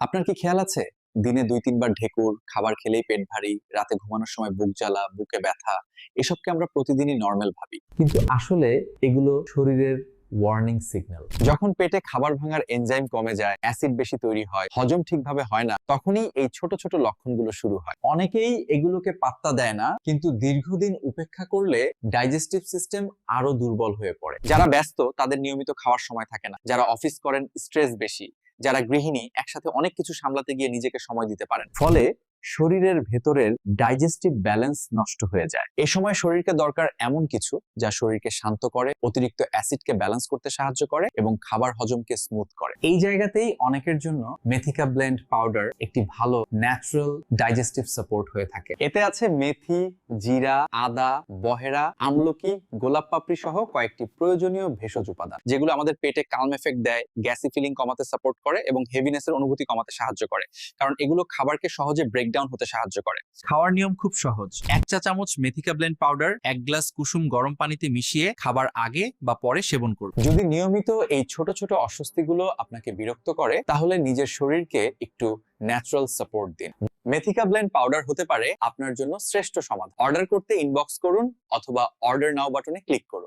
আপনার কি খেয়াল আছে? দিনে দুই তিনবার ঢেকুর খাবার খেলেই পেট ভারী রাতে ঘুমানোর সময় বুক জ্বালা বুকে ব্যথা এসবকে আমরা প্রতিদিনই নর্মাল ভাবি। কিন্তু আসলে এগুলো শরীরের ওয়ার্নিং সিগন্যাল যখন পেটে খাবার ভাঙার এনজাইম কমে যায় অ্যাসিড বেশি তৈরি হয় হজম ঠিকভাবে হয় না তখনই এই ছোট ছোট লক্ষণগুলো শুরু হয়। অনেকেই এগুলোকে পাত্তা দেয় না কিন্তু দীর্ঘদিন উপেক্ষা করলে ডাইজেস্টিভ সিস্টেম আরও দুর্বল হয়ে পড়ে। যারা ব্যস্ত তাদের নিয়মিত খাওয়ার সময় থাকে না। যারা অফিস করেন স্ট্রেস বেশি। যারা গৃহিণী একসাথে অনেক কিছু সামলাতে গিয়ে নিজেকে সময় দিতে পারেন। ফলে শরীরের ভেতরের ডাইজেস্টিভ ব্যালেন্স নষ্ট হয়ে যায়। এ সময় শরীরকে দরকার এমন কিছু যা শরীরকে শান্ত করে, অতিরিক্ত অ্যাসিডকে ব্যালেন্স করতে সাহায্য করে এবং খাবার হজমকে স্মুথ করে। এই জায়গাতেই অনেকের জন্য মেথিকা ব্লেন্ড পাউডার একটি ভালো ন্যাচারাল ডাইজেস্টিভ সাপোর্ট হয়ে থাকে। এতে আছে মেথি, জিরা, আদা, বহেরা, আমলকি, গোলাপ পাপড়ি সহ কয়েকটি প্রয়োজনীয় ভেষজ উপাদান, যেগুলো আমাদের পেটে কালম এফেক্ট দেয় গ্যাসি ফিলিং কমাতে সাপোর্ট করে এবং হেভিনেসের অনুভূতি কমাতে সাহায্য করে। কারণ এগুলো খাবারকে সহজে ব্রেকডাউন হতে সাহায্য করে। খাওয়ার নিয়ম খুব সহজ। এক চা চামচ মেথিকা ব্লেন্ড পাউডার এক গ্লাস কুসুম গরম পানিতে মিশিয়ে খাবার আগে বা পরে সেবন করুন। যদি নিয়মিত এই ছোট ছোট অস্বস্তিগুলো আপনাকে বিরক্ত করে, তাহলে নিজের শরীরকে একটু ন্যাচারাল সাপোর্ট দিন। মেথিকা ব্লেন্ড পাউডার হতে পারে আপনার জন্য শ্রেষ্ঠ সমাধান। অর্ডার করতে ইনবক্স করুন অথবা অর্ডার নাও বাটনে ক্লিক করুন।